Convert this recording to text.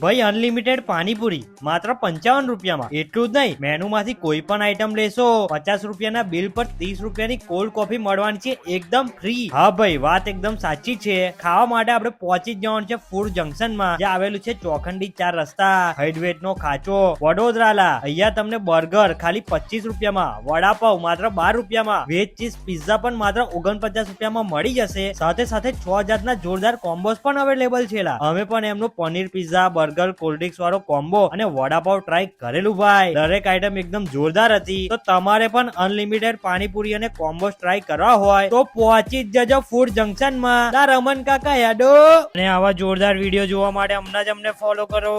ભાઈ અનલિમિટેડ પાણીપુરી, માત્ર પંચાવન રૂપિયામાં. એટલું જ નહીં મેનુ માંથી કોઈ પણ આઈટમ લેશો. પચાસ રૂપિયાના બિલ પર ત્રીસ રૂપિયાની કોલ્ડ કોફી મળવાની છે, એકદમ ફ્રી હા ભાઈ, વાત એકદમ સાચી છે. ખાવા માટે આપણે પહોંચી જવાનું છે ફૂડ જંકશનમાં. જે આવેલું છે ચોખંડી ચાર રસ્તા. હાઈડવેટ નો ખાચો. વડોદરાલા અહીંયા તમને બર્ગર ખાલી પચીસ રૂપિયામાં. વડાપાવ માત્ર બાર રૂપિયામાં. વેજ ચીઝ પિઝા પણ માત્ર ઓગણપચાસ રૂપિયામાં મળી જશે. સાથે સાથે છ જાતના જોરદાર કોમ્બોસ પણ અવેલેબલ છે. અમે પણ એમનું paneer pizza burger cold drinks વાળો કોમ્બો અને વડાપાવ ટ્રાય કરેલું ભાઈ. દરેક આઈટમ એકદમ જોરદાર હતી. તો તમારે પણ અનલિમિટેડ પાણીપુરી અને કોમ્બો ટ્રાય કરવા હોય, તો પહોંચી જજો ફૂડ જંકશનમાં. રમન કાકા યાદો અને આવા જોરદાર વીડિયો જોવા માટે હમણાં જ અમને ફોલો કરો.